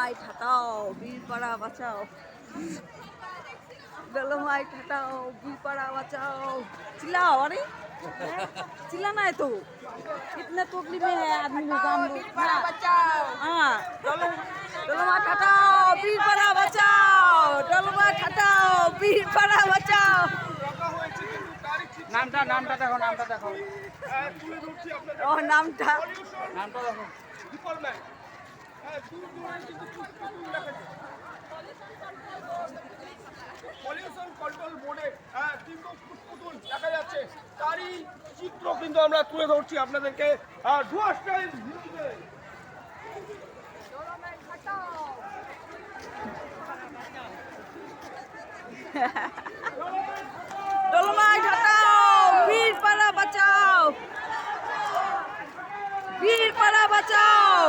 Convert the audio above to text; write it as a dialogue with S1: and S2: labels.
S1: ডলমাই ঠাটাও বীরপাড়া বাঁচাও डलमाई हटाओ बीपड़ा बचाओ चिल्लाओ अरे चिल्लाना है तो कितने तकलीफ में है आदमी लोग काम लोग बचाओ हाँ डलमाई हटाओ बीपड़ा बचाओ डलमाई हटाओ बीपड़ा बचाओ
S2: নামটা নামটা দেখো নামটা দেখো
S1: और नाम था
S2: নামটা দেখো
S3: পলিউশন কন্ট্রোল বোর্ডে কিন্তু দেখা যাচ্ছে। তারই চিত্র কিন্তু আমরা তুলে ধরছি আপনাদেরকে।
S1: বাঁচাও। বাঁচাও।